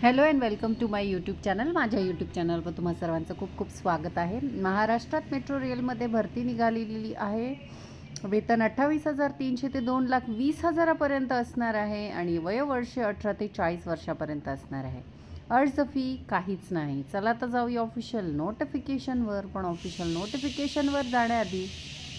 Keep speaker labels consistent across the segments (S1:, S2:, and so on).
S1: Hello and welcome to my YouTube channel माझ्या YouTube चॅनलवर तुम्हा सर्वांचं खूप खूप स्वागत आहे. महाराष्ट्रात मेट्रो रेलमध्ये भरती निघालेली आहे. वेतन अठ्ठावीस हजार तीनशे ते दोन लाख वीस हजारापर्यंत असणार आहे आणि वयोवर्ष अठरा ते चाळीस वर्षापर्यंत असणार आहे. अर्ज फी काहीच नाही. चला तर जाऊया ऑफिशियल नोटिफिकेशनवर पण ऑफिशियल नोटिफिकेशनवर जाण्याआधी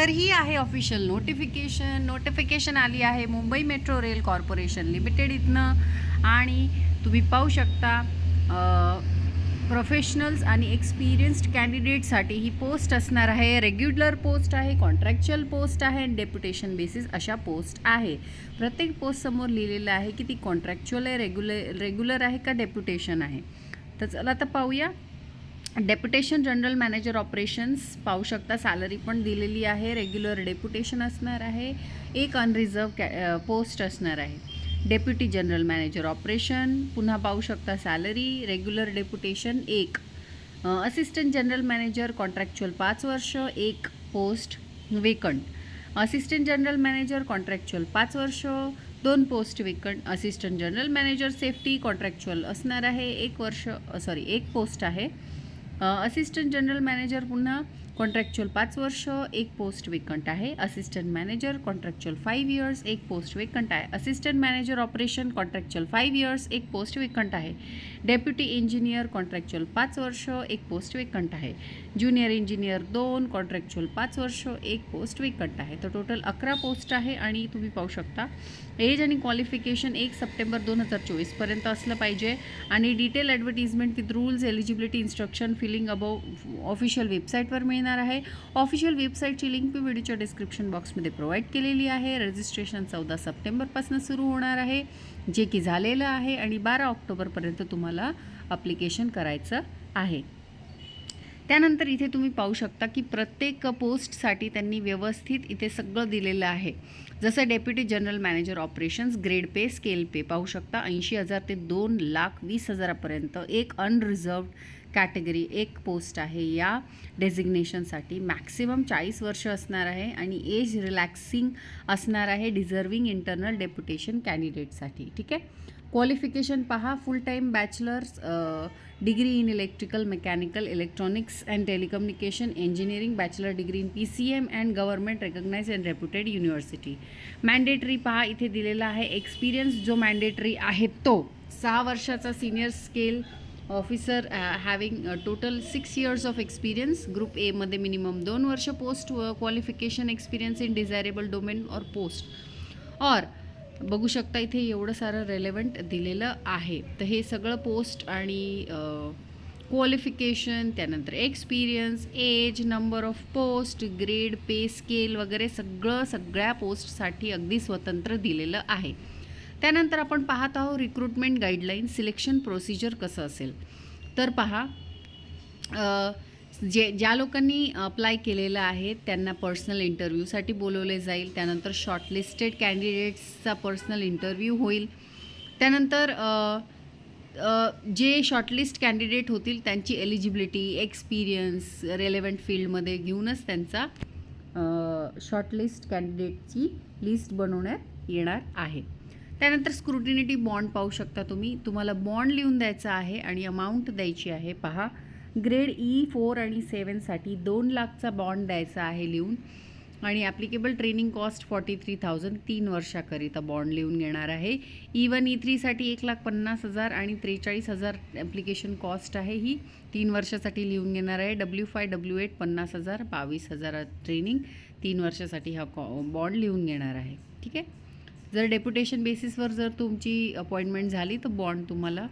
S1: तर ही आहे ऑफिशियल नोटिफिकेशन नोटिफिकेशन आली आहे Mumbai metro rail corporation limited इथनं. आणि तुम्ही पाहू शकता प्रोफेशनल्स आणि एक्सपिरियन्स्ड कॅन्डिडेटसाठी ही पोस्ट असणार आहे. रेग्युलर पोस्ट आहे कॉन्ट्रॅक्च्युअल पोस्ट आहे आणि डेप्युटेशन बेसिस अशा पोस्ट आहे. प्रत्येक पोस्टसमोर लिहिलेलं आहे की ती कॉन्ट्रॅक्च्युअल आहे रेग्युलर रेग्युलर आहे का डेप्युटेशन आहे. तर चला तर पाहूया. डेप्युटेशन जनरल मॅनेजर ऑपरेशन्स पाहू शकता सॅलरी पण दिलेली आहे. रेग्युलर डेप्युटेशन असणार आहे. एक अनरिझर्व कॅ पोस्ट असणार आहे. डेप्युटी जनरल मॅनेजर ऑपरेशन पुन्हा पाहू शकता सॅलरी रेग्युलर डेप्युटेशन एक. असिस्टंट जनरल मॅनेजर कॉन्ट्रॅक्च्युअल पाच वर्ष एक post vacant assistant general manager contractual पाच वर्ष दोन post vacant assistant general manager safety contractual असणार आहे. एक वर्ष सॉरी एक पोस्ट आहे. असिस्टंट जनरल मॅनेजर पुन्हा कॉन्ट्रॅक्च्युअल पाच वर्ष एक पोस्ट वेकंट आहे assistant manager contractual five years एक पोस्ट वेकंट आहे. Assistant manager operation contractual five years एक पोस्ट वेकंट आहे. डेप्युटी इंजिनियर कॉन्ट्रॅक्च्युअल पाच वर्ष एक पोस्ट वेकंट आहे. ज्युनियर इंजिनियर दोन कॉन्ट्रॅक्च्युअल पाच वर्ष एक पोस्ट वेकंट आहे. तर टोटल अकरा पोस्ट आहे आणि तुम्ही पाहू शकता. एज आणि क्वालिफिकेशन एक सप्टेंबर दोन हजार चोवीसपर्यंत असलं पाहिजे. आणि detail advertisement with rules eligibility instruction filling above official वेबसाईटवर मिळणार आहे. ऑफिशियल वेबसाईटची लिंक मी व्हिडिओच्या डिस्क्रिप्शन बॉक्समध्ये प्रोव्हाइड केलेली आहे. रजिस्ट्रेशन चौदा सप्टेंबरपासून सुरू होणार आहे. जे की झालेलं आहे आणि बारा ऑक्टोबरपर्यंत तुम्हाला अप्लिकेशन करायचं आहे. त्यानंतर इथे तुम्ही पाहू शकता की प्रत्येक पोस्टसाठी त्यांनी व्यवस्थित इथे सगळं दिलेलं आहे. जसं deputy general manager operations grade pay scale pay पाहू शकता. ऐंशी हजार ते दोन लाख वीस हजारापर्यंत एक अनरिझर्व्ड कॅटेगरी एक पोस्ट आहे. या डेझिग्नेशनसाठी मॅक्सिमम चाळीस वर्ष असणार आहे आणि एज रिलॅक्सिंग असणार आहे डिझर्विंग इंटरनल डेप्युटेशन कॅन्डिडेटसाठी ठीक आहे? क्वालिफिकेशन पहा. Full time bachelor's degree in electrical mechanical electronics and telecommunication engineering bachelor degree in P C M and government recognise and reputed university mandatory पहा. इथे दिलेला आहे एक्सपिरियन्स जो मॅन्डेटरी आहे तो. सहा वर्षाचा senior scale officer having total six years of experience group एमध्ये मिनिमम दोन वर्ष post qualification experience in desirable domain और पोस्ट और बघू शकता इथे एवढं सारं रेलेवंट दिलेलं आहे. तर हे सगळं पोस्ट आणि क्वालिफिकेशन त्यानंतर experience age number of post grade pay scale वगैरे सगळं सगळ्या पोस्टसाठी अगदी स्वतंत्र दिलेलं आहे. त्यानंतर आपण पाहत आहोत रिक्रुटमेंट गाईडलाईन सिलेक्शन प्रोसिजर कसं असेल. तर पहा जे ज्या लोकांनी अप्लाय केलेलं आहे त्यांना पर्सनल इंटरव्ह्यूसाठी बोलवले जाईल. त्यानंतर शॉर्टलिस्टेड कॅन्डिडेट्सचा पर्सनल इंटरव्ह्यू होईल. त्यानंतर जे शॉर्टलिस्ट कॅन्डिडेट होतील त्यांची एलिजिबिलिटी एक्सपिरियन्स रेलेवंट फील्डमध्ये घेऊनच त्यांचा शॉर्टलिस्ट कॅन्डिडेटची लिस्ट बनवण्यात येणार आहे. त्यानंतर स्क्रुटिनिटी बॉन्ड पाहू शकता तुम्ही. तुम्हाला बॉन्ड लिहून द्यायचा आहे आणि अमाऊंट द्यायची आहे. पहा ग्रेड ई फोर आणि सेवनसाठी दोन लाखचा बॉन्ड द्यायचा आहे लिहून. आणि applicable training cost forty three thousand तीन वर्षाकरिता बॉन्ड लिहून घेणार आहे. ई वन ई थ्रीसाठी एक लाख पन्नास हजार आणि त्रेचाळीस हजार ॲप्लिकेशन कॉस्ट आहे ही. तीन वर्षासाठी लिहून घेणार आहे. डब्ल्यू फाय डब्ल्यू एट पन्नास हजार बावीस हजार ट्रेनिंग तीन वर्षासाठी हा कॉ बॉन्ड लिहून घेणार आहे. ठीक आहे? जर डेप्युटेशन बेसिसवर जर तुमची अपॉइंटमेंट झाली तर बॉन्ड तुम्हाला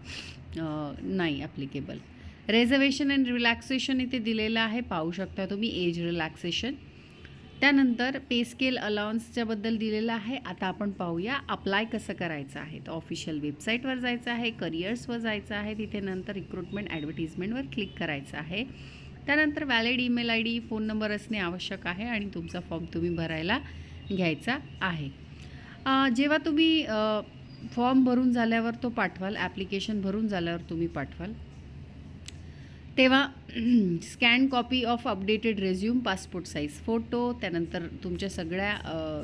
S1: नाही ॲप्लिकेबल रेझर्वेशन अँड रिलॅक्सेशन इथे दिलेलं आहे पाहू शकता तुम्ही एज रिलॅक्सेशन त्यानंतर पे स्केल अलाउन्सच्याबद्दल दिलेलं आहे आता आपण पाहूया अप्लाय कसं करायचं आहे. तर ऑफिशियल वेबसाईटवर जायचं आहे करिअर्सवर जायचं आहे तिथे नंतर रिक्रुटमेंट ॲडव्हर्टिजमेंटवर क्लिक करायचं आहे. त्यानंतर valid email I D phone number असणे आवश्यक आहे आणि तुमचा फॉर्म तुम्ही भरायला घ्यायचा आहे. जेव्हा तुम्ही फॉर्म भरून झाल्यावर तो पाठवाल ॲप्लिकेशन भरून झाल्यावर तुम्ही पाठवाल तेव्हा scan copy of updated resume passport size photo त्यानंतर तुमच्या सगळ्या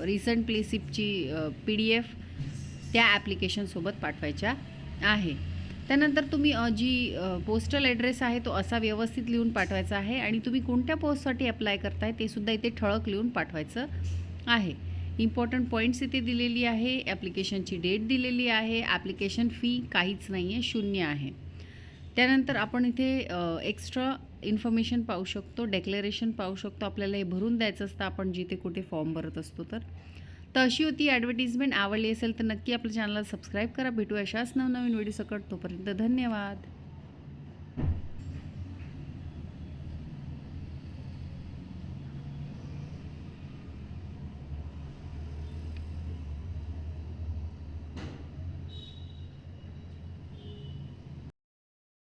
S1: रिसंट प्लेसिपची पी डी एफ त्या ॲप्लिकेशनसोबत पाठवायच्या आहे. त्यानंतर तुम्ही जी पोस्टल ॲड्रेस आहे तो असा व्यवस्थित लिहून पाठवायचा आहे आणि तुम्ही कोणत्या पोस्टसाठी अप्लाय करताय ते सुद्धा इथे ठळक लिहून पाठवायचं आहे. इम्पॉर्टंट पॉईंट्स इथे दिलेली आहे ॲप्लिकेशनची डेट दिलेली आहे ॲप्लिकेशन फी काहीच नाही आहे शून्य आहे. त्यानंतर आपण इथे एक्स्ट्रा इन्फॉर्मेशन पाहू शकतो डेक्लेरेशन पाहू शकतो आपल्याला हे भरून द्यायचं असतं आपण जिथे कुठे फॉर्म भरत असतो तर. तर अशी होती ॲडव्हर्टिजमेंट आवडली असेल तर नक्की आपल्या चॅनलला सबस्क्राईब करा. भेटू अशाच नवनवीन व्हिडिओ सकट. तोपर्यंत धन्यवाद.